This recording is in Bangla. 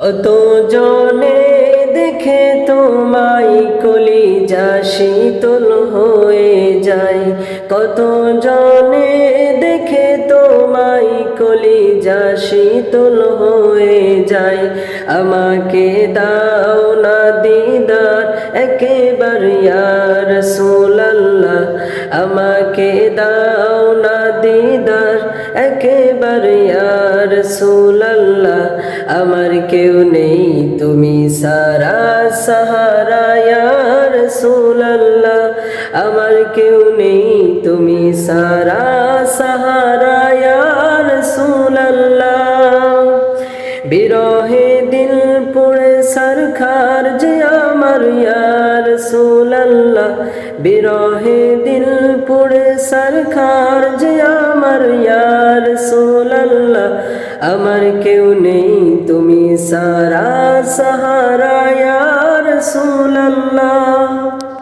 অত জনে দেখে তোমায় কলি যা শীতল হয়ে যায়। কত জনে দেখে তোমায় কলি যা শীতল হয়ে যায়। আমাকে দাও না দিদার, একেবার ইয়ার সোলাল্লাহ আমাকে দাও না দিদার একেবার ইয়ার সোলাল্লাহ, আমার কেউ নেই। তুমি সারা সাহারা ইয়ার সোলাল্লাহ আমার কেউ নেই। তুমি সারা সাহারা ইয়ার সোলাল্লাহ বিরহে দিল পড়ে সরকার যে আমার ইয়ার সোলাল্লাহ বিরহে দিল পড়ে সরকার যে আমার ইয়ার আমার কেউ নেই তুমি সারা সাহারা ইয়ার সোলাল্লাহ